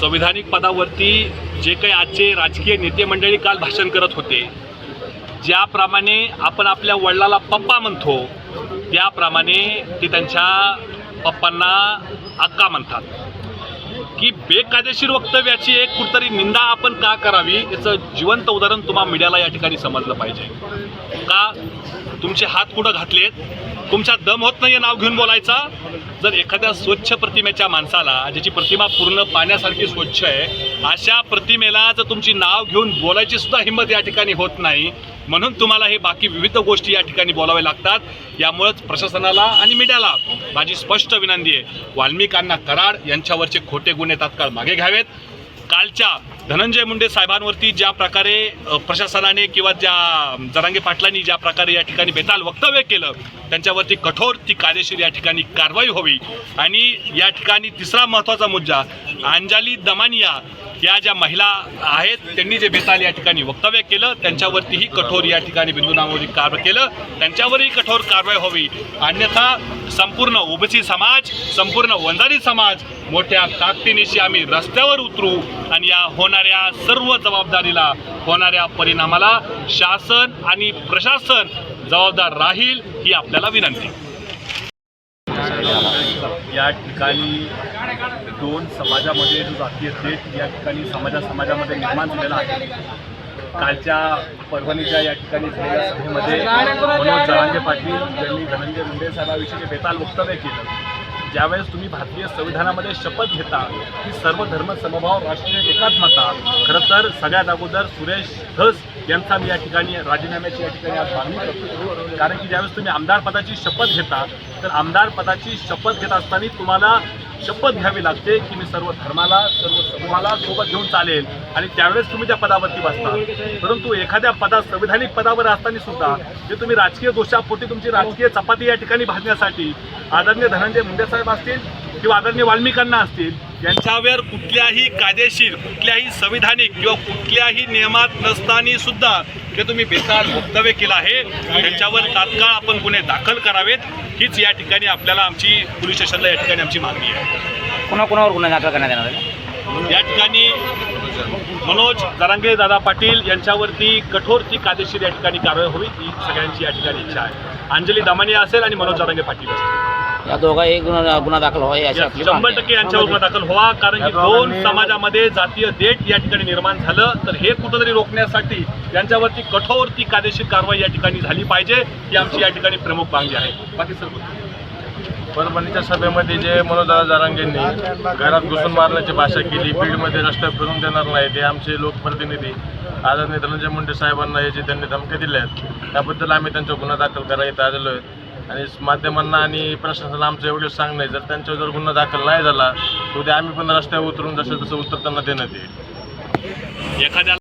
संविधानिक पदावरती जे काही आजचे राजकीय नेते मंडळी काल भाषण करत होते. ज्याप्रमाणे आपण आपल्या वडिलाला पप्पा म्हणतो त्याप्रमाणे ते त्यांच्या पप्पांना अक्का म्हणतात. की बेकायदेशीर वक्तव्याची एक कुठतरी निंदा आपण का करावी याचं जिवंत उदाहरण तुम्हा मीडियाला या ठिकाणी समजलं पाहिजे. का तुमचे हात कुठं घातलेत? तुमचा दम होत नाही नाव घेऊन बोलायचा? जर एखाद्या स्वच्छ प्रतिमेच्या माणसाला ज्याची प्रतिमा पूर्ण पाण्यासारखी स्वच्छ आहे अशा प्रतिमेला जर तुमची नाव घेऊन बोलायची सुद्धा हिंमत या ठिकाणी होत नाही म्हणून तुम्हाला हे बाकी विविध गोष्टी या ठिकाणी बोलाव्या लागतात. यामुळंच प्रशासनाला आणि मीडियाला माझी स्पष्ट विनंती आहे. वाल्मिकांना कराड यांच्यावरचे खोटे गुन्हे तात्काळ मागे घ्यावेत. कालच्या धनंजय मुंडे साहेबांवरती ज्या प्रकारे प्रशासनाने किंवा ज्या जरांगे पाटलांनी ज्या प्रकारे या ठिकाणी बेताल वक्तव्य केलं त्यांच्यावरती कठोर ती कायदेशीर या ठिकाणी कारवाई व्हावी. आणि या ठिकाणी तिसरा महत्त्वाचा मुद्दा अंजाली दमानिया या ज्या महिला आहेत त्यांनी जे बेताल या ठिकाणी वक्तव्य केलं त्यांच्यावरतीही कठोर या ठिकाणी बिंदू नामोदी केलं. त्यांच्यावरही कठोर कारवाई व्हावी. अन्यथा संपूर्ण ओबीसी समाज संपूर्ण वंजारी समाज मोठ्या ताकदीनिशी आम्ही रस्त्यावर उतरू आणि या होणाऱ्या सर्व जबाबदारीला होणाऱ्या परिणामाला शासन आणि प्रशासन जबाबदार राहील ही आपल्याला विनंती. या ठिकाणी दोन समाजामध्ये जो जातीय थेट या ठिकाणी समाजा समाजामध्ये निर्माण झालेला आहे. कालच्या परभणीच्या या ठिकाणी झालेल्या सभेमध्ये मनोज जरांगे पाटील यांनी धनंजय मुंडे साहेबाविषयी बेताल वक्तव्य केलं ज्यावेळेस तुम्ही भारतीय संविधानामध्ये शपथ घेता की सर्व धर्म समभाव राष्ट्रीय एकात्मता खरं तर सगळ्यात अगोदर सुरेश धस यांचा मी या ठिकाणी राजीनाम्याची या ठिकाणी आज मागणी करतो. कारण की ज्यावेळेस तुम्ही आमदार पदाची शपथ घेता तर आमदार पदाची शपथ घेत असताना तुम्हाला शपथ घ्यावी लागते की मी सर्व धर्माला सर्व समूहाला सोबत घेऊन चालेल आणि त्यावेळेस तुम्ही त्या पदावरती बसता. परंतु एखाद्या पदा संविधानिक पदावर असताना सुद्धा जे तुम्ही राजकीय दोषापोटी तुमची राजकीय चपाती या ठिकाणी भाजण्यासाठी आदरणीय धनंजय मुंडे साहेब असतील किंवा आदरणीय वाल्मिकांना असतील यांच्यावर कुठल्याही कायदेशीर कुठल्याही संविधानिक किंवा कुठल्याही नियमात नसताना सुद्धा जे तुम्ही बेताल वक्तव्य केलं आहे. त्यांच्यावर तात्काळ आपण गुन्हे दाखल करावेत. हीच या ठिकाणी आपल्याला आमची पोलीस स्टेशनला या ठिकाणी आमची मागणी आहे. कुणाकुणावर गुन्हा दाखल करण्यात येणार आहे? या ठिकाणी मनोज जरांगे दादा पाटील यांच्यावरती कठोर ती कायदेशीर या ठिकाणी कारवाई व्हावी ही सगळ्यांची या ठिकाणी इच्छा आहे. अंजली दमानिया असेल आणि मनोज जरांगे पाटील असेल या दोघाही गुन्हा गुन्हा दाखल व्हावा अशी आपली शंभर मागणी टक्के यांच्यावर गुन्हा दाखल व्हावा कारण की दोन समाजामध्ये जातीय देठ या ठिकाणी निर्माण झालं तर हे कुठंतरी रोखण्यासाठी यांच्यावरती कठोर ती कायदेशीर कारवाई या ठिकाणी झाली पाहिजे ही आमची या ठिकाणी प्रमुख मागणी आहे. बाकी सर्व परभणीच्या सभेमध्ये जे मनोदादा जारांगेंनी घरात घुसून मारण्याची भाषा केली बीडमध्ये रस्ते फिरून देणार नाही ते आमचे लोकप्रतिनिधी आदरणीय धनंजय मुंडे साहेबांना याची त्यांनी धमक्या दिल्या आहेत त्याबद्दल आम्ही त्यांचा गुन्हा दाखल करायला इथं आलेलो आहे. आणि माध्यमांना आणि प्रशासनाला आमचं एवढं सांगणं आहे. जर त्यांच्यावर जर गुन्हा दाखल नाही झाला तर उद्या आम्ही पण रस्त्यावर उतरून जसं तसं त्यांना देण्यात येईल एखाद्याला